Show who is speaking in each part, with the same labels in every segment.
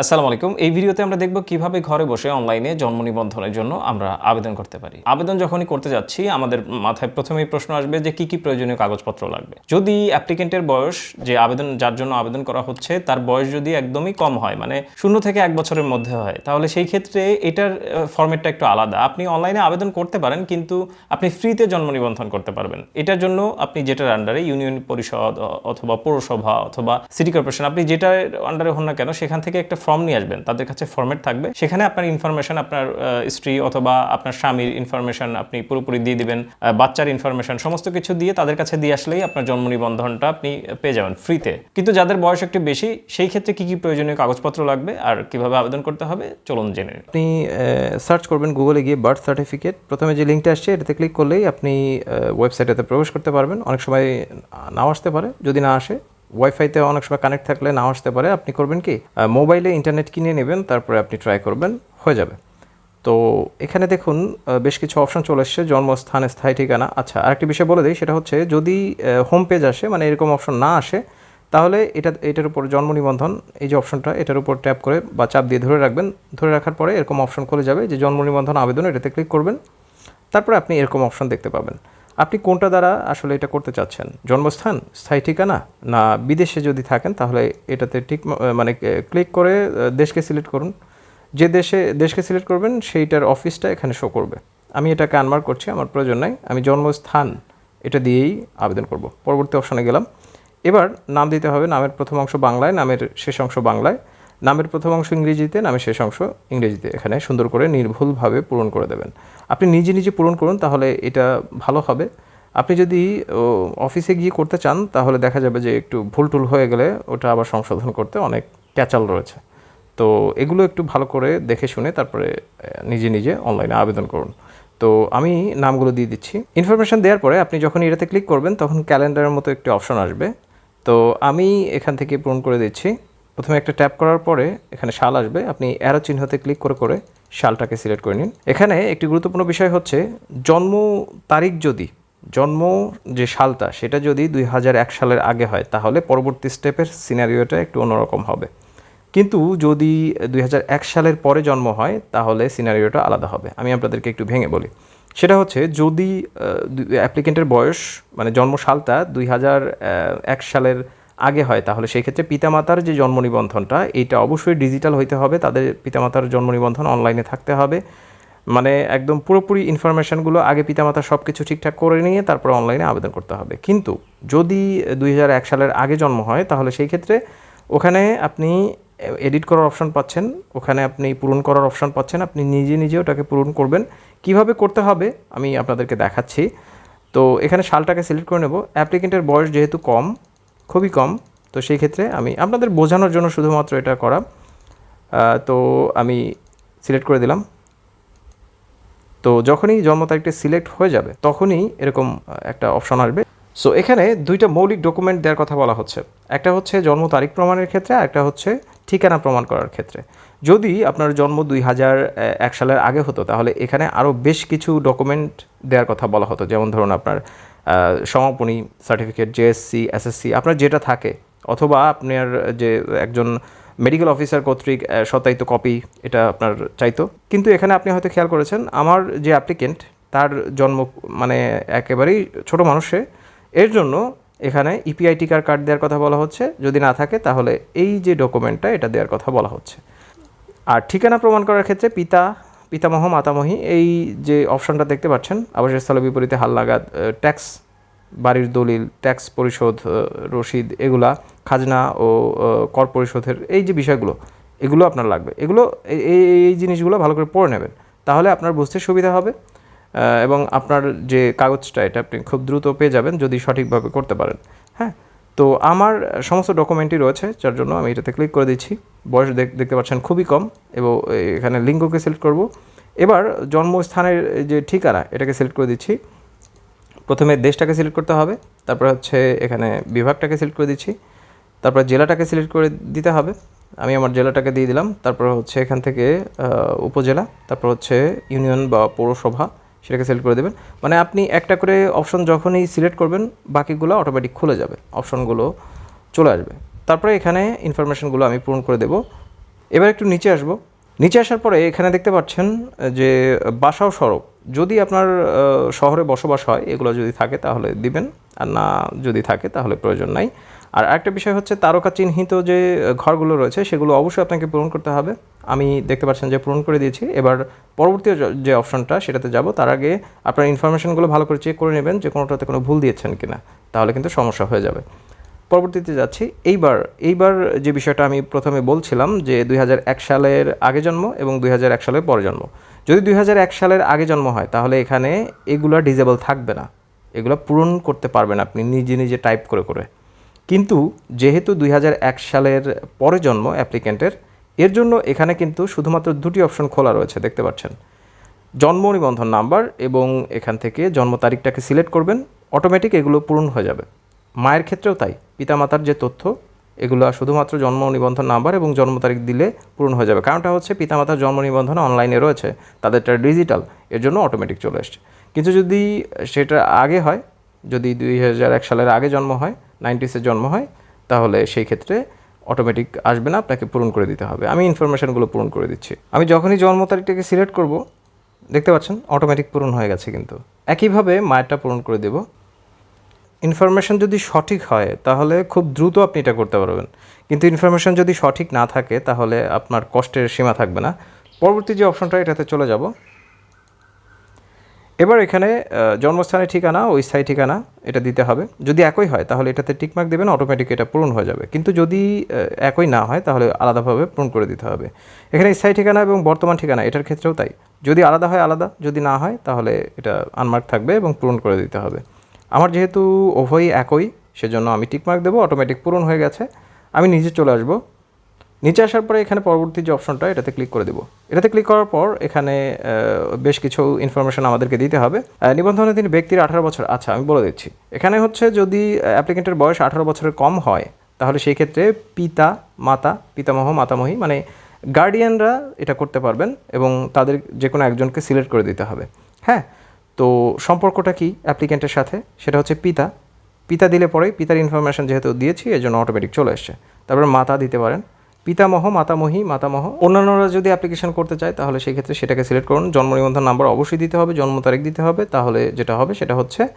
Speaker 1: আসসালামু আলাইকুম। এই ভিডিওতে আমরা দেখব কীভাবে ঘরে বসে অনলাইনে জন্ম নিবন্ধনের জন্য আমরা আবেদন করতে পারি। আবেদন যখনই করতে যাচ্ছি, আমাদের মাথায় প্রথমেই প্রশ্ন আসবে যে কি কি প্রয়োজনীয় কাগজপত্র লাগবে। যদি অ্যাপ্লিকেন্টের বয়স যে আবেদন, যার জন্য আবেদন করা হচ্ছে, তার বয়স যদি একদমই কম হয় মানে শূন্য থেকে এক বছরের মধ্যে হয়, তাহলে সেই ক্ষেত্রে এটার ফর্মেটটা একটু আলাদা। আপনি অনলাইনে আবেদন করতে পারেন, কিন্তু আপনি ফ্রিতে জন্ম নিবন্ধন করতে পারবেন। এটার জন্য আপনি যেটার আন্ডারে ইউনিয়ন পরিষদ, অথবা পৌরসভা, অথবা সিটি কর্পোরেশন আপনি যেটার আন্ডারে হন না কেন, সেখান থেকে একটা ফর্ম নিয়ে আসবেন, তাদের কাছে ফর্মেট থাকবে। সেখানে আপনার ইনফরমেশন আপনার স্ত্রী অথবা আপনার স্বামীর ইনফরমেশন আপনি পুরোপুরি দিয়ে দিবেন বাচ্চার ইনফরমেশন সমস্ত কিছু দিয়ে তাদের কাছে দিয়ে আসলেই আপনার জন্ম নিবন্ধনটা আপনি পেয়ে যাবেন ফ্রিতে কিন্তু যাদের বয়স একটু বেশি, সেই ক্ষেত্রে কি কি প্রয়োজনীয় কাগজপত্র লাগবে আর কীভাবে আবেদন করতে হবে, চলুন জেনে
Speaker 2: আপনি সার্চ করবেন গুগলে গিয়ে বার্থ সার্টিফিকেট প্রথমে যে লিঙ্কটা আসছে, এটাতে ক্লিক করলেই আপনি ওয়েবসাইটেতে প্রবেশ করতে পারবেন। অনেক সময় নাও আসতে পারে, যদি না আসে ওয়াইফাইতে অনেক সময় কানেক্ট থাকলে নাও আসতে পারে। আপনি করবেন কি মোবাইলে ইন্টারনেট কিনে নেবেন, তারপরে আপনি ট্রাই করবেন, হয়ে যাবে। তো এখানে দেখুন বেশ কিছু অপশন চলে এসছে, জন্মস্থান, স্থায়ী ঠিকানা। আচ্ছা আরেকটি বিষয় বলে দিই, সেটা হচ্ছে যদি হোম পেজ আসে মানে এরকম অপশন না আসে, তাহলে এটা, এটার উপর জন্ম নিবন্ধন, এই যে অপশনটা এটার উপর ট্যাপ করে বা চাপ দিয়ে ধরে রাখবেন। ধরে রাখার পরে এরকম অপশন খুলে যাবে যে জন্ম নিবন্ধন আবেদন এটাতে ক্লিক করবেন। তারপরে আপনি এরকম অপশন দেখতে পাবেন। আপনি কোনটা দ্বারা আসলে এটা করতে চাচ্ছেন? জন্মস্থান, স্থায়ী ঠিকানা, না বিদেশে যদি থাকেন তাহলে এটাতে ঠিক মানে ক্লিক করে দেশকে সিলেক্ট করুন। যে দেশে, দেশকে সিলেক্ট করবেন সেইটার অফিসটা এখানে শো করবে। আমি এটাকে আনমার্ক করছি, আমার প্রয়োজন নাই, আমি জন্মস্থান এটা দিয়েই আবেদন করব। পরবর্তী অপশনে গেলাম। এবার নাম দিতে হবে, নামের প্রথম অংশ বাংলায়, নামের শেষ অংশ বাংলায়। নামের প্রথম অংশ ইংরেজিতে, নামের শেষ অংশ ইংরেজিতে। এখানে সুন্দর করে নির্ভুলভাবে পূরণ করে দেবেন। আপনি নিজে নিজে পূরণ করুন, তাহলে এটা ভালো হবে। আপনি যদি অফিসে গিয়ে করতে চান, তাহলে দেখা যাবে যে একটু ভুল টুল হয়ে গেলে ওটা আবার সংশোধন করতে অনেক ক্যাচাল রয়েছে। তো এগুলো একটু ভালো করে দেখে শুনে তারপরে নিজে নিজে অনলাইনে আবেদন করুন। তো আমি নামগুলো দিয়ে দিচ্ছি। ইনফরমেশন দেওয়ার পরে আপনি যখন এটাতে ক্লিক করবেন, তখন ক্যালেন্ডারের মতো একটি অপশন আসবে। তো আমি এখান থেকে পূরণ করে দিচ্ছি। প্রথমে একটা ট্যাপ করার পরে এখানে শাল আসবে। আপনি অ্যারো চিহ্নতে ক্লিক করে করে শালটাকে সিলেক্ট করে নিন। এখানে একটি গুরুত্বপূর্ণ বিষয় হচ্ছে, জন্ম তারিখ যদি, জন্ম যে সালটা সেটা যদি দুই হাজার এক সালের আগে হয়, তাহলে পরবর্তী স্টেপের সিনারিওটা একটু অন্যরকম হবে। কিন্তু যদি দুই হাজার এক সালের পরে জন্ম হয়, তাহলে সিনারিওটা আলাদা হবে। আমি আপনাদেরকে একটু ভেঙে বলি। সেটা হচ্ছে, যদি অ্যাপ্লিকেন্টের বয়স মানে জন্ম সালটা দুই সালের আগে হয়, তাহলে সেই ক্ষেত্রে পিতামাতার যে জন্ম নিবন্ধনটা, এইটা অবশ্যই ডিজিটাল হইতে হবে, তাদের পিতামাতার জন্ম নিবন্ধন অনলাইনে থাকতে হবে। মানে একদম পুরোপুরি ইনফরমেশনগুলো আগে পিতামাতা সব কিছু ঠিকঠাক করে নিয়ে তারপর অনলাইনে আবেদন করতে হবে। কিন্তু যদি দুই হাজার এক সালের আগে জন্ম হয়, তাহলে সেই ক্ষেত্রে ওখানে আপনি এডিট করার অপশন পাচ্ছেন, ওখানে আপনি পূরণ করার অপশন পাচ্ছেন, আপনি নিজে নিজে ওটাকে পূরণ করবেন। কীভাবে করতে হবে, আমি আপনাদেরকে দেখাচ্ছি। তো এখানে সালটাকে সিলেক্ট করে নেব। অ্যাপ্লিকেন্টের বয়স যেহেতু কম খুবই কম। তো সেই ক্ষেত্রে আমি আপনাদের বোঝানোর জন্য শুধুমাত্র এটা করা। তো আমি সিলেক্ট করে দিলাম। তো যখনই জন্ম তারিখটা সিলেক্ট হয়ে যাবে, তখনই এরকম একটা অপশন আসবে। সো এখানে দুইটা মৌলিক ডকুমেন্ট দেওয়ার কথা বলা হচ্ছে। একটা হচ্ছে জন্ম তারিখ প্রমাণের ক্ষেত্রে, আর একটা হচ্ছে ঠিকানা প্রমাণ করার ক্ষেত্রে। যদি আপনার জন্ম দুই হাজার এক সালের আগে হতো, তাহলে এখানে আরও বেশ কিছু ডকুমেন্ট দেওয়ার কথা বলা হতো। যেমন ধরুন আপনার সমাপনী সার্টিফিকেট জেএসসি এসএসসি আপনার যেটা থাকে, অথবা আপনার যে একজন মেডিকেল অফিসার কর্তৃক সত্যায়িত কপি এটা আপনার চাইতো। কিন্তু এখানে আপনি হয়তো খেয়াল করেছেন, আমার যে অ্যাপ্লিকেন্ট তার জন্ম মানে একেবারেই ছোট মানুষে, এর জন্য এখানে E ইপিআইটি কার কার্ড দেওয়ার কথা বলা হচ্ছে। যদি না থাকে, তাহলে এই যে ডকুমেন্টটা এটা দেওয়ার কথা বলা হচ্ছে। আর ঠিকানা প্রমাণ করার ক্ষেত্রে পিতা পিতামহ, মাতামহী, এই যে অপশনটা দেখতে পাচ্ছেন, আবাসস্থলে বিপরীতে হালনাগাদ ট্যাক্স, বাড়ির দলিল, ট্যাক্স পরিশোধ রসিদ, এগুলা, খাজনা ও কর পরিশোধের এই যে বিষয়গুলো, এগুলো আপনার লাগবে। এগুলো এই- এই জিনিসগুলো ভালো করে পড়ে নেবেন। তাহলে আপনার বুঝতে সুবিধা হবে এবং আপনার যে কাগজটা, এটা আপনি খুব দ্রুত পেয়ে যাবেন যদি সঠিকভাবে করতে পারেন। হ্যাঁ? তো আমার সমস্ত ডকুমেন্টই রয়েছে, যার জন্য আমি এটাতে ক্লিক করে দিচ্ছি। বয়স দেখ- দেখতে পাচ্ছেন খুবই কম, এবং এখানে লিঙ্গকে সিলেক্ট করব। এবার জন্মস্থানের যে ঠিকানা, এটাকে সিলেক্ট করে দিচ্ছি। প্রথমে দেশটাকে সিলেক্ট করতে হবে, তারপর হচ্ছে এখানে বিভাগটাকে সিলেক্ট করে দিচ্ছি, তারপর জেলাটাকে সিলেক্ট করে দিতে হবে। আমি আমার জেলাটাকে দিয়ে দিলাম, তারপর হচ্ছে এখান থেকে উপজেলা, তারপর হচ্ছে ইউনিয়ন বা পৌরসভা, সেটাকে সিলেক্ট করে দেবেন। মানে আপনি একটা করে অপশন যখনই সিলেক্ট করবেন, বাকিগুলো অটোমেটিক খুলে যাবে অপশনগুলো চলে আসবে। তারপরে এখানে ইনফরমেশনগুলো আমি পূরণ করে দেব। এবার একটু নিচে আসব। নিচে আসার পরে এখানে দেখতে পাচ্ছেন যে বাসা ও সড়ক যদি আপনার শহরে বসবাস হয়, এগুলো যদি থাকে তাহলে দিবেন, আর না যদি থাকে তাহলে প্রয়োজন নাই। আর একটা বিষয় হচ্ছে তারকা চিহ্নিত যে ঘরগুলো রয়েছে, সেগুলো অবশ্যই আপনাকে পূরণ করতে হবে। আমি দেখতে পাচ্ছেন যে পূরণ করে দিয়েছি। এবার পরবর্তী যে অপশনটা, সেটাতে যাব। তার আগে আপনার ইনফরমেশনগুলো ভালো করে চেক করে নেবেন যে কোনোটাতে কোনো ভুল দিয়েছেন কিনা। তাহলে কিন্তু সমস্যা হয়ে যাবে। পরবর্তীতে যাচ্ছি। এইবার এইবার যে বিষয়টা আমি প্রথমে বলছিলাম যে দুই হাজার এক সালের আগে জন্ম এবং দুই হাজার এক সালের পরে জন্ম। যদি দুই হাজার এক সালের আগে জন্ম হয়, তাহলে এখানে এগুলো ডিজেবল থাকবে না। এগুলো পূরণ করতে পারবেন আপনি নিজে নিজে টাইপ করে করে। কিন্তু যেহেতু দুই হাজার এক সালের পরে জন্ম অ্যাপ্লিক্যান্টের, এর জন্য এখানে কিন্তু শুধুমাত্র দুটি অপশন খোলা রয়েছে, দেখতে পাচ্ছেন। জন্ম নিবন্ধন নাম্বার এবং এখান থেকে জন্ম তারিখটাকে সিলেক্ট করবেন, অটোমেটিক এগুলো পূরণ হয়ে যাবে। মায়ের ক্ষেত্রেও তাই। পিতামাতার যে তথ্য, এগুলো শুধুমাত্র জন্ম নিবন্ধন নাম্বার এবং জন্ম তারিখ দিলে পূরণ হয়ে যাবে। কারণটা হচ্ছে পিতামাতার জন্ম নিবন্ধন অনলাইনে রয়েছে তাদেরটা ডিজিটাল, এর জন্য অটোমেটিক চলে আসছে কিন্তু যদি সেটা আগে হয়, যদি দুই হাজার এক সালের আগে জন্ম হয় নাইনটিসে জন্ম হয়, তাহলে সেই ক্ষেত্রে অটোমেটিক আসবে না, আপনাকে পূরণ করে দিতে হবে। আমি ইনফরমেশনগুলো পূরণ করে দিচ্ছি। আমি যখনই জন্ম তারিখটাকে সিলেক্ট করব, দেখতে পাচ্ছেন অটোমেটিক পূরণ হয়ে গেছে কিন্তু। একইভাবে মায়েরটা পূরণ করে দেব। ইনফরমেশন যদি সঠিক হয়, তাহলে খুব দ্রুত আপনি এটা করতে পারবেন। কিন্তু ইনফরমেশন যদি সঠিক না থাকে, তাহলে আপনার কষ্টের সীমা থাকবে না। পরবর্তী যে অপশনটা এটাতে চলে যাব। এবার এখানে জন্মস্থানের ঠিকানা ওই স্থায়ী ঠিকানা এটা দিতে হবে। যদি একই হয়, তাহলে এটাতে টিকমার্ক দেবেন অটোমেটিক এটা পূরণ হয়ে যাবে। কিন্তু যদি একই না হয়, তাহলে আলাদাভাবে পূরণ করে দিতে হবে। এখানে স্থায়ী ঠিকানা এবং বর্তমান ঠিকানা, এটার ক্ষেত্রেও তাই। যদি আলাদা হয়, আলাদা। যদি না হয়, তাহলে এটা আনমার্ক থাকবে এবং পূরণ করে দিতে হবে। আমার যেহেতু উভয়ই একই সেজন্য আমি টিকমার্ক দেবো অটোমেটিক পূরণ হয়ে গেছে। আমি নিজে চলে আসব। নিচে আসার পরে এখানে পরবর্তী যে অপশনটা এটাতে ক্লিক করে দেবো। এটাতে ক্লিক করার পর এখানে বেশ কিছু ইনফরমেশন আমাদেরকে দিতে হবে। আহ, নিবন্ধনাধীন ব্যক্তির আঠারো বছর আচ্ছা আমি বলে দিচ্ছি। এখানে হচ্ছে যদি অ্যাপ্লিকেন্টের বয়স আঠারো বছরের কম হয় তাহলে সেই ক্ষেত্রে পিতা মাতা পিতামহ মাতামহী মানে গার্ডিয়ানরা এটা করতে পারবেন এবং তাদের যে কোনো একজনকে সিলেক্ট করে দিতে হবে। হ্যাঁ তো সম্পর্কটা কি অ্যাপ্লিকেন্টের সাথে? সেটা হচ্ছে পিতা। পিতা দিলে পরেই পিতার ইনফরমেশন যেহেতু দিয়েছি এর জন্য অটোমেটিক চলে এসছে। তারপরে মাতা দিতে পারেন। পিতামহ, মাতামহী, মাতামহ। অন্যান্যরা যদি অ্যাপ্লিকেশন করতে চায়, তাহলে সেই ক্ষেত্রে সেটাকে সিলেক্ট করুন। জন্ম নিবন্ধন নাম্বার অবশ্যই দিতে হবে, জন্ম তারিখ দিতে হবে। তাহলে যেটা হবে, সেটা হচ্ছে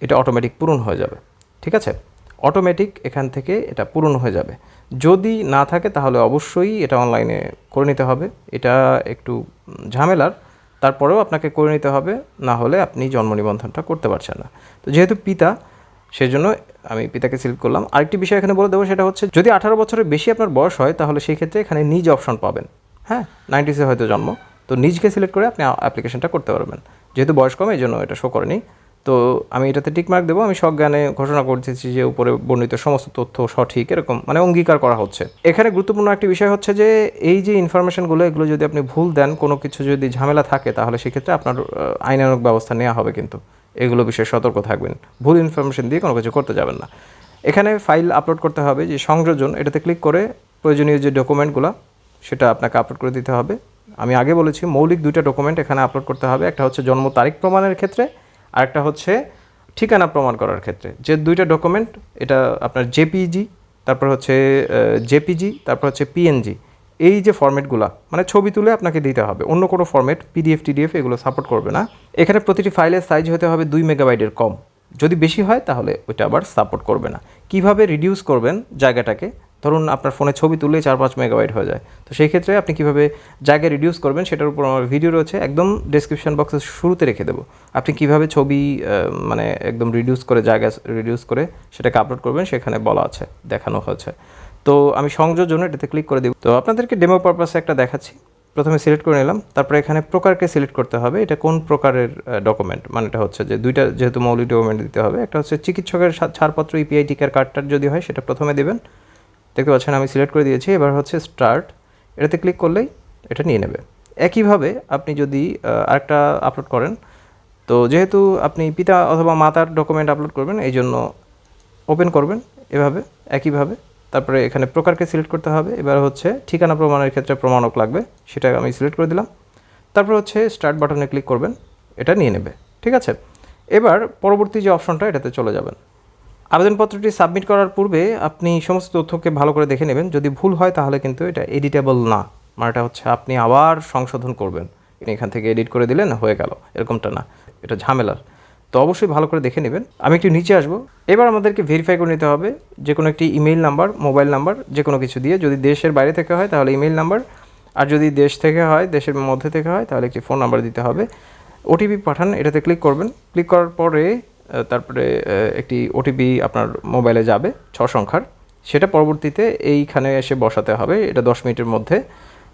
Speaker 2: এটা অটোমেটিক পূরণ হয়ে যাবে। ঠিক আছে? অটোমেটিক এখান থেকে এটা পূরণ হয়ে যাবে। যদি না থাকে, তাহলে অবশ্যই এটা অনলাইনে করে নিতে হবে। এটা একটু ঝামেলার। তারপরেও আপনাকে করে নিতে হবে, না হলে আপনি জন্ম নিবন্ধনটা করতে পারছেন না। তো যেহেতু পিতা, সেজন্য আমি পিতাকে সিলেক্ট করলাম। আরেকটি বিষয় এখানে বলে দেবো, সেটা হচ্ছে যদি আঠারো বছরের বেশি আপনার বয়স হয়, তাহলে সেই ক্ষেত্রে এখানে নিজ অপশন পাবেন। হ্যাঁ নাইনটিসে হয়তো জন্ম। তো নিজকে সিলেক্ট করে আপনি অ্যাপ্লিকেশনটা করতে পারবেন। যেহেতু বয়স কম এই জন্য এটা শো করেনি। তো আমি এটাতে টিকমার্ক দেবো আমি সজ্ঞানে ঘোষণা করতেছি যে উপরে বর্ণিত সমস্ত তথ্য সঠিক এরকম মানে অঙ্গীকার করা হচ্ছে। এখানে গুরুত্বপূর্ণ একটি বিষয় হচ্ছে যে এই যে ইনফরমেশনগুলো এগুলো যদি আপনি ভুল দেন কোনো কিছু যদি ঝামেলা থাকে তাহলে সেক্ষেত্রে আপনার আহ, আইনানুগ ব্যবস্থা নেওয়া হবে কিন্তু। এগুলো বিষয়ে সতর্ক থাকবেন। ভুল ইনফরমেশন দিয়ে কোনো কিছু করতে যাবেন না। এখানে ফাইল আপলোড করতে হবে যে সংযোজন এটাতে ক্লিক করে প্রয়োজনীয় যে ডকুমেন্টগুলো সেটা আপনাকে আপলোড করে দিতে হবে। আমি আগে বলেছি মৌলিক দুইটা ডকুমেন্ট এখানে আপলোড করতে হবে। একটা হচ্ছে জন্ম তারিখ প্রমাণের ক্ষেত্রে আর একটা হচ্ছে ঠিকানা প্রমাণ করার ক্ষেত্রে। যে দুইটা ডকুমেন্ট এটা আপনার জেপিজি, তারপর হচ্ছে জেপিজি, তারপর হচ্ছে পিএনজি। এই যে ফর্মেটগুলো মানে ছবি তুলে আপনাকে দিতে হবে। অন্য কোনো ফর্মেট পিডিএফ টিডিএফ এগুলো সাপোর্ট করবে না। এখানে প্রতিটি ফাইলের সাইজ হতে হবে দুই মেগাবাইটের কম। যদি বেশি হয়, তাহলে ওইটা আবার সাপোর্ট করবে না। কীভাবে রিডিউস করবেন জায়গাটাকে ধরুন আপনার ফোনে ছবি তুললে চার পাঁচ মেগাবাইট হয়ে যায়। তো সেই ক্ষেত্রে আপনি কীভাবে জায়গা রিডিউস করবেন সেটার উপর আমার ভিডিও রয়েছে, একদম ডেসক্রিপশন বক্সে শুরুতে রেখে দেবো। আপনি কীভাবে ছবি মানে একদম রিডিউস করে জায়গা রিডিউস করে সেটাকে আপলোড করবেন সেখানে বলা আছে, দেখানো হয়েছে। তো আমি সংযোজন এটাতে ক্লিক করে দিব। তো আপনাদেরকে ডেমো পারপাসে একটা দেখাচ্ছি। প্রথমে সিলেক্ট করে নিলাম, তারপরে এখানে প্রকারকে সিলেক্ট করতে হবে। এটা কোন প্রকারের ডকুমেন্ট মানে এটা হচ্ছে যে দুইটা যেহেতু মৌলিক ডকুমেন্ট দিতে হবে, একটা হচ্ছে চিকিৎসকের ছাড়পত্র ইপিআই টিকার কার্ডটার যদি হয় সেটা প্রথমে দিবেন। দেখতে পাচ্ছেন আমি সিলেক্ট করে দিয়েছি, এবার হচ্ছে স্টার্ট এটাতে ক্লিক করলেই এটা নিয়ে নেবে। একইভাবে আপনি যদি আরেকটা আপলোড করেন, তো যেহেতু আপনি পিতা অথবা মাতার ডকুমেন্ট আপলোড করবেন, এই জন্য ওপেন করবেন এভাবে, একইভাবে। তারপরে এখানে প্রকারকে সিলেক্ট করতে হবে, এবার হচ্ছে ঠিকানা প্রমাণের ক্ষেত্রে প্রমাণক লাগবে, সেটা আমি সিলেক্ট করে দিলাম। তারপর হচ্ছে স্টার্ট বাটনে ক্লিক করবেন, এটা নিয়ে নেবে, ঠিক আছে? এবার পরবর্তী যে অপশনটা এটাতে চলে যাবেন। আবেদনপত্রটি সাবমিট করার পূর্বে আপনি সমস্ত তথ্যকে ভালো করে দেখে নেবেন। যদি ভুল হয় তাহলে কিন্তু এটা এডিটেবল না, মানেটা হচ্ছে আপনি আবার সংশোধন করবেন। এখান থেকে এডিট করে দিলেন, হয়ে গেল, এরকমটা না, এটা ঝামেলার। তো অবশ্যই ভালো করে দেখে নেবেন। আমি একটু নিচে আসব। এবার আমাদেরকে ভেরিফাই করে নিতে হবে যে কোনো একটি ইমেইল নাম্বার মোবাইল নাম্বার যে কোনো কিছু দিয়ে। যদি দেশের বাইরে থেকে হয় তাহলে ইমেইল নাম্বার আর যদি দেশ থেকে হয়, দেশের মধ্যে থেকে হয় তাহলে একটি ফোন নাম্বার দিতে হবে। ওটিপি পাঠান, এটাতে ক্লিক করবেন। ক্লিক করার পরে তারপরে একটি ওটিপি আপনার মোবাইলে যাবে, ছ সংখ্যার। সেটা পরবর্তীতে এইখানে এসে বসাতে হবে, এটা দশ মিনিটের মধ্যে।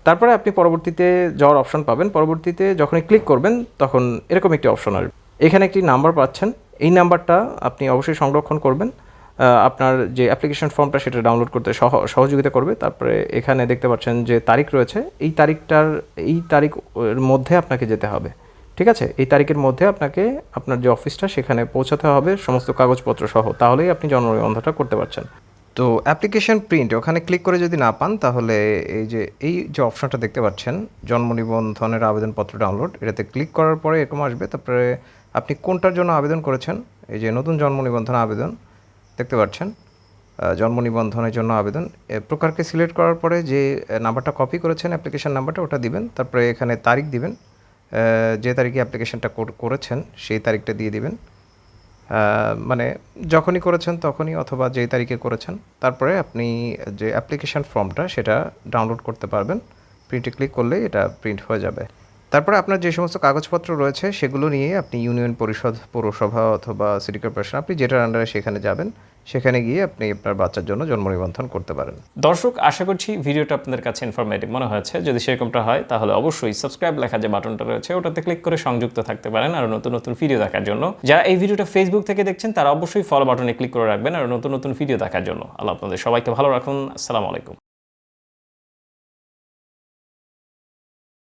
Speaker 2: তারপরে আপনি পরবর্তীতে যাওয়ার অপশন পাবেন। পরবর্তীতে যখনই ক্লিক করবেন, তখন এরকম একটি অপশন আসবে। এখানে একটি নাম্বার পাচ্ছেন। এই নাম্বারটা আপনি অবশ্যই সংরক্ষণ করবেন। আপনার যে অ্যাপ্লিকেশন ফর্মটা সেটা ডাউনলোড করতে সহ, সহযোগিতা করবে। তারপরে এখানে দেখতে পাচ্ছেন যে তারিখ রয়েছে। এই তারিখটার, এই তারিখ এর মধ্যে আপনাকে যেতে হবে। ঠিক আছে? এই তারিখের মধ্যে আপনাকে আপনার যে অফিসটা সেখানে পৌঁছাতে হবে, সমস্ত কাগজপত্র সহ। তাহলেই আপনি জন্ম নিবন্ধনটা করতে পারছেন। তো অ্যাপ্লিকেশন প্রিন্ট ওখানে ক্লিক করে যদি না পান, তাহলে এই যে এই যে অপশনটা দেখতে পাচ্ছেন, জন্ম নিবন্ধনের আবেদনপত্র ডাউনলোড এটাতে ক্লিক করার পরে এরকম আসবে। তারপরে আপনি কোনটার জন্য আবেদন করেছেন? এই যে নতুন জন্ম নিবন্ধন আবেদন, দেখতে পাচ্ছেন? জন্ম নিবন্ধনের জন্য আবেদন। প্রকারকে সিলেক্ট করার পরে যে নাম্বারটা কপি করেছেন অ্যাপ্লিকেশন নাম্বারটা ওটা দিবেন। তারপরে এখানে তারিখ দিবেন। যে তারিখে অ্যাপ্লিকেশনটা করেছেন, সেই তারিখটা দিয়ে দিবেন। মানে যখনই করেছেন তখনই অথবা যেই তারিখে করেছেন, তারপরে আপনি যে অ্যাপ্লিকেশন ফর্মটা সেটা ডাউনলোড করতে পারবেন। প্রিন্টে ক্লিক করলেই এটা প্রিন্ট হয়ে যাবে। তারপরে আপনার যে সমস্ত কাগজপত্র রয়েছে, সেগুলো নিয়ে আপনি ইউনিয়ন পরিষদ পৌরসভা অথবা সিটি কর্পোরেশন আপনি যেটার আন্ডারে সেখানে যাবেন। সেখানে গিয়ে আপনি আপনার বাচ্চার জন্য জন্ম নিবন্ধন করতে পারেন।
Speaker 1: দর্শক, আশা করছি ভিডিওটা আপনাদের কাছে ইনফরমেটিভ মনে হয়েছে। যদি সেরকমটা হয়, তাহলে অবশ্যই সাবস্ক্রাইব লেখা যে বাটনটা রয়েছে, ওটাতে ক্লিক করে সংযুক্ত থাকতে পারেন আর নতুন নতুন ভিডিও দেখার জন্য। যারা এই ভিডিওটা ফেসবুক থেকে দেখছেন, তারা অবশ্যই ফলো বাটনে ক্লিক করে রাখবেন আর নতুন নতুন ভিডিও দেখার জন্য। আল্লাহ আপনাদের সবাইকে ভালো রাখুন। আসসালামু আলাইকুম।